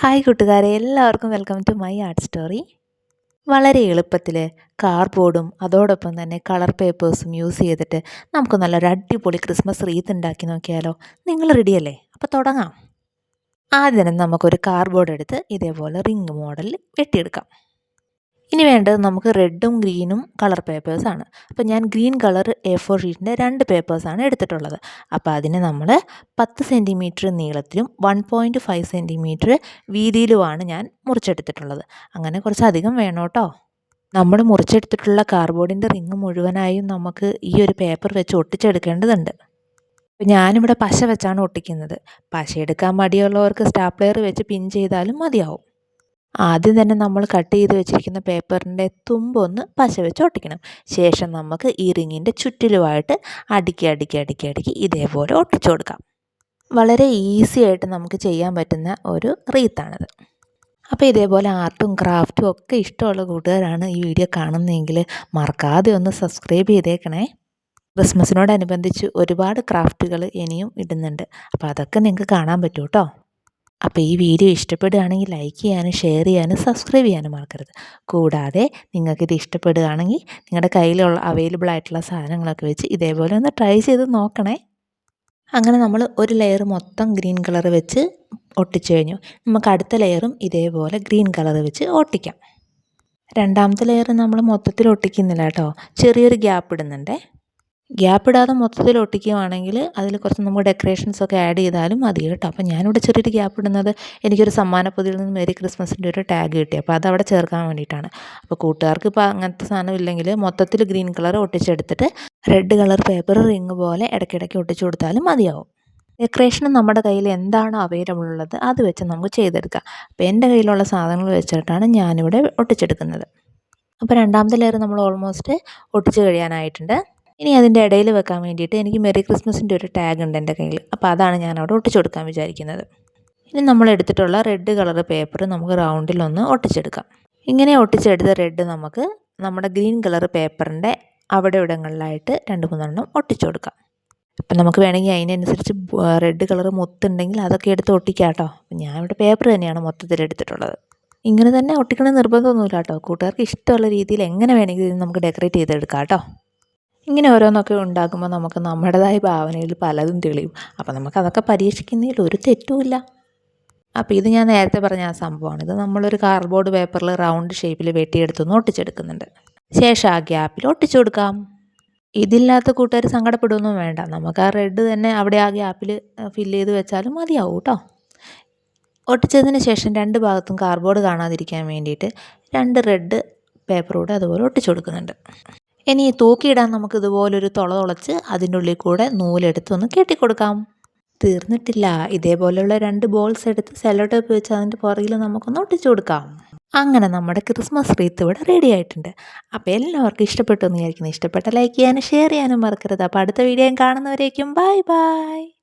Hi കൂട്ടുകാരെ. എല്ലാവർക്കും welcome to my art story വളരെ എളുപ്പത്തിൽ കാർഡ്ബോർഡും അതോടൊപ്പം തന്നെ കളർ പേപ്പേഴ്സും യൂസ് ചെയ്തിട്ട് നമുക്ക് നല്ലൊരു അടിപൊളി ക്രിസ്മസ് റീത്ത് ഉണ്ടാക്കി നോക്കിയാലോ. നിങ്ങൾ റെഡിയല്ലേ അപ്പോൾ തുടങ്ങാം. ആദ്യം തന്നെ നമുക്കൊരു കാർഡ്ബോർഡ് എടുത്ത് ഇതേപോലെ റിങ് മോഡലിൽ വെട്ടിയെടുക്കാം. ഇനി വേണ്ടത് നമുക്ക് റെഡും ഗ്രീനും കളർ പേപ്പേഴ്സാണ് അപ്പോൾ ഞാൻ ഗ്രീൻ കളർ എ ഫോർ ഷീറ്റിന്റെ രണ്ട് പേപ്പേഴ്സാണ് എടുത്തിട്ടുള്ളത്. അപ്പോൾ അതിന് നമ്മൾ പത്ത് സെന്റിമീറ്റർ നീളത്തിലും വൺ പോയിന്റ് ഫൈവ് സെന്റിമീറ്റർ വീതിയിലുമാണ് ഞാൻ മുറിച്ചെടുത്തിട്ടുള്ളത്. അങ്ങനെ കുറച്ചധികം വേണോ കേട്ടോ. നമ്മൾ മുറിച്ചെടുത്തിട്ടുള്ള കാർബോർഡിന്റെ റിങ് മുഴുവനായും നമുക്ക് ഈ ഒരു പേപ്പർ വെച്ച് ഒട്ടിച്ചെടുക്കേണ്ടതുണ്ട്. അപ്പോൾ ഞാനിവിടെ പശ വെച്ചാണ് ഒട്ടിക്കുന്നത്. പശ എടുക്കാൻ മടിയുള്ളവർക്ക് സ്റ്റാപ്ലെയർ വെച്ച് പിൻ ചെയ്താലും മതിയാവും. ആദ്യം തന്നെ നമ്മൾ കട്ട് ചെയ്ത് വെച്ചിരിക്കുന്ന പേപ്പറിന്റെ തുമ്പൊന്ന് പശ വെച്ച് ഒട്ടിക്കണം. ശേഷം നമുക്ക് ഈ റിങ്ങിന്റെ ചുറ്റിലുമായിട്ട് അടുക്കി അടുക്കി അടുക്കി അടുക്കി ഇതേപോലെ ഒട്ടിച്ചു കൊടുക്കാം. വളരെ ഈസി ആയിട്ട് നമുക്ക് ചെയ്യാൻ പറ്റുന്ന ഒരു റീത്താണിത്. അപ്പോൾ ഇതേപോലെ ആർട്ടും ക്രാഫ്റ്റും ഒക്കെ ഇഷ്ടമുള്ള കൂട്ടുകാരാണ് ഈ വീഡിയോ കാണുന്നതെങ്കിൽ മറക്കാതെ ഒന്ന് സബ്സ്ക്രൈബ് ചെയ്തേക്കണേ. ക്രിസ്മസിനോടനുബന്ധിച്ച് ഒരുപാട് ക്രാഫ്റ്റുകൾ ഇനിയും ഇടുന്നുണ്ട്. അപ്പോൾ അതൊക്കെ നിങ്ങൾക്ക് കാണാൻ പറ്റും കേട്ടോ. അപ്പോൾ ഈ വീഡിയോ ഇഷ്ടപ്പെടുകയാണെങ്കിൽ ലൈക്ക് ചെയ്യാനും ഷെയർ ചെയ്യാനും സബ്സ്ക്രൈബ് ചെയ്യാനും മറക്കരുത്. കൂടാതെ നിങ്ങൾക്കിത് ഇഷ്ടപ്പെടുകയാണെങ്കിൽ നിങ്ങളുടെ കയ്യിലുള്ള അവൈലബിൾ ആയിട്ടുള്ള സാധനങ്ങളൊക്കെ വെച്ച് ഇതേപോലെ ഒന്ന് ട്രൈ ചെയ്ത് നോക്കണേ. അങ്ങനെ നമ്മൾ ഒരു ലെയർ മൊത്തം ഗ്രീൻ കളർ വെച്ച് ഒട്ടിച്ചു കഴിഞ്ഞു. നമുക്ക് അടുത്ത ലെയറും ഇതേപോലെ ഗ്രീൻ കളർ വെച്ച് ഒട്ടിക്കാം. രണ്ടാമത്തെ ലെയർ നമ്മൾ മൊത്തത്തിൽ ഒട്ടിക്കുന്നില്ല കേട്ടോ. ചെറിയൊരു ഗ്യാപ്പ് ഇടുന്നുണ്ടേ. ഗ്യാപ്പ് ഇടാതെ മൊത്തത്തിൽ ഒട്ടിക്കുകയാണെങ്കിൽ അതിൽ കുറച്ച് നമുക്ക് ഡെക്കറേഷൻസ് ഒക്കെ ആഡ് ചെയ്താലും മതി കേട്ടോ. അപ്പോൾ ഞാനിവിടെ ചെറിയൊരു ഗ്യാപ്പ് ഇടുന്നത് എനിക്കൊരു സമ്മാനപ്പൊതിയിൽ നിന്ന് മേരി ക്രിസ്മസിന്റെ ഒരു ടാഗ് കിട്ടി. അപ്പോൾ അതവിടെ ചേർക്കാൻ വേണ്ടിയിട്ടാണ്. അപ്പോൾ കൂട്ടുകാർക്ക് ഇപ്പോൾ അങ്ങനത്തെ സാധനം ഇല്ലെങ്കിൽ മൊത്തത്തിൽ ഗ്രീൻ കളർ ഒട്ടിച്ചെടുത്തിട്ട് റെഡ് കളർ പേപ്പർ റിങ് പോലെ ഇടയ്ക്കിടയ്ക്ക് ഒട്ടിച്ചു കൊടുത്താലും മതിയാവും. ഡെക്കറേഷൻ നമ്മുടെ കയ്യിൽ എന്താണോ അവൈലബിൾ ഉള്ളത് അത് വെച്ച് നമുക്ക് ചെയ്തെടുക്കാം. അപ്പോൾ എന്റെ കയ്യിലുള്ള സാധനങ്ങൾ വെച്ചിട്ടാണ് ഞാനിവിടെ ഒട്ടിച്ചെടുക്കുന്നത്. അപ്പോൾ രണ്ടാമത്തെ ലെയർ നമ്മൾ ഓൾമോസ്റ്റ് ഒട്ടിച്ച് കഴിയാനായിട്ടുണ്ട്. ഇനി അതിന്റെ ഇടയിൽ വെക്കാൻ വേണ്ടിയിട്ട് എനിക്ക് മെറി ക്രിസ്മസിന്റെ ഒരു ടാഗ് ഉണ്ട് എന്റെ കയ്യിൽ. അപ്പോൾ അതാണ് ഞാൻ അവിടെ ഒട്ടിച്ചു കൊടുക്കാൻ വിചാരിക്കുന്നത്. ഇനി നമ്മൾ എടുത്തിട്ടുള്ള റെഡ് കളർ പേപ്പർ നമുക്ക് റൗണ്ടിലൊന്ന് ഒട്ടിച്ചെടുക്കാം. ഇങ്ങനെ ഒട്ടിച്ചെടുത്ത റെഡ് നമുക്ക് നമ്മുടെ ഗ്രീൻ കളർ പേപ്പറിന്റെ അവിടെ ഇവിടങ്ങളിലായിട്ട് രണ്ട് മൂന്നെണ്ണം ഒട്ടിച്ചു കൊടുക്കാം. അപ്പം നമുക്ക് വേണമെങ്കിൽ അതിനനുസരിച്ച് റെഡ് കളർ മൊത്തുണ്ടെങ്കിൽ അതൊക്കെ എടുത്ത് ഒട്ടിക്കാം കേട്ടോ. ഞാൻ ഇവിടെ പേപ്പർ തന്നെയാണ് മൊത്തത്തിൽ എടുത്തിട്ടുള്ളത്. ഇങ്ങനെ തന്നെ ഒട്ടിക്കണം നിർബന്ധമൊന്നുമില്ല കേട്ടോ. കൂട്ടുകാർക്ക് ഇഷ്ടമുള്ള രീതിയിൽ എങ്ങനെ വേണമെങ്കിലും നമുക്ക് ഡെക്കറേറ്റ് ചെയ്തെടുക്കാം കേട്ടോ. ഇങ്ങനെ ഓരോന്നൊക്കെ ഉണ്ടാക്കുമ്പോൾ നമുക്ക് നമ്മുടേതായ ഭാവനയിൽ പലതും തെളിയും. അപ്പോൾ നമുക്കതൊക്കെ പരീക്ഷിക്കുന്നതിൽ ഒരു തെറ്റുമില്ല അപ്പോൾ ഇത് ഞാൻ നേരത്തെ പറഞ്ഞ ആ സംഭവമാണ്. ഇത് നമ്മളൊരു കാർഡ്ബോർഡ് പേപ്പറിൽ റൗണ്ട് ഷേപ്പിൽ വെട്ടിയെടുത്തൊന്ന് ഒട്ടിച്ചെടുക്കുന്നുണ്ട്. ശേഷം ആ ഗ്യാപ്പിൽ ഒട്ടിച്ചു കൊടുക്കാം. ഇതില്ലാത്ത കൂട്ടുകാർ സങ്കടപ്പെടുകയൊന്നും വേണ്ട. നമുക്ക് ആ റെഡ് തന്നെ അവിടെ ആ ഗ്യാപ്പിൽ ഫില്ല് ചെയ്ത് വെച്ചാലും മതിയാവും കേട്ടോ. ഒട്ടിച്ചതിന് ശേഷം രണ്ട് ഭാഗത്തും കാർഡ്ബോർഡ് കാണാതിരിക്കാൻ വേണ്ടിയിട്ട് രണ്ട് റെഡ് പേപ്പറൂടെ അതുപോലെ ഒട്ടിച്ചു കൊടുക്കുന്നുണ്ട്. ഇനി തൂക്കിയിടാൻ നമുക്ക് ഇതുപോലൊരു തുള തുളച്ച് അതിന്റെ ഉള്ളിൽ കൂടെ നൂലെടുത്ത് ഒന്ന് കെട്ടിക്കൊടുക്കാം. തീർന്നിട്ടില്ല. ഇതേപോലെയുള്ള രണ്ട് ബോൾസ് എടുത്ത് സെല്ലോ ടേപ്പ് വെച്ച് അതിന്റെ പുറകിൽ നമുക്കൊന്ന് ഒട്ടിച്ചു കൊടുക്കാം. അങ്ങനെ നമ്മുടെ ക്രിസ്മസ് റീത്ത് ഇവിടെ റെഡി ആയിട്ടുണ്ട്. അപ്പോൾ എല്ലാവർക്കും ഇഷ്ടപ്പെട്ടു എന്ന് വിചാരിക്കുന്നു. ഇഷ്ടപ്പെട്ട ലൈക്ക് ചെയ്യാനും ഷെയർ ചെയ്യാനും മറക്കരുത്. അപ്പോൾ അടുത്ത വീഡിയോ കാണുന്നവരേക്കും. Bye bye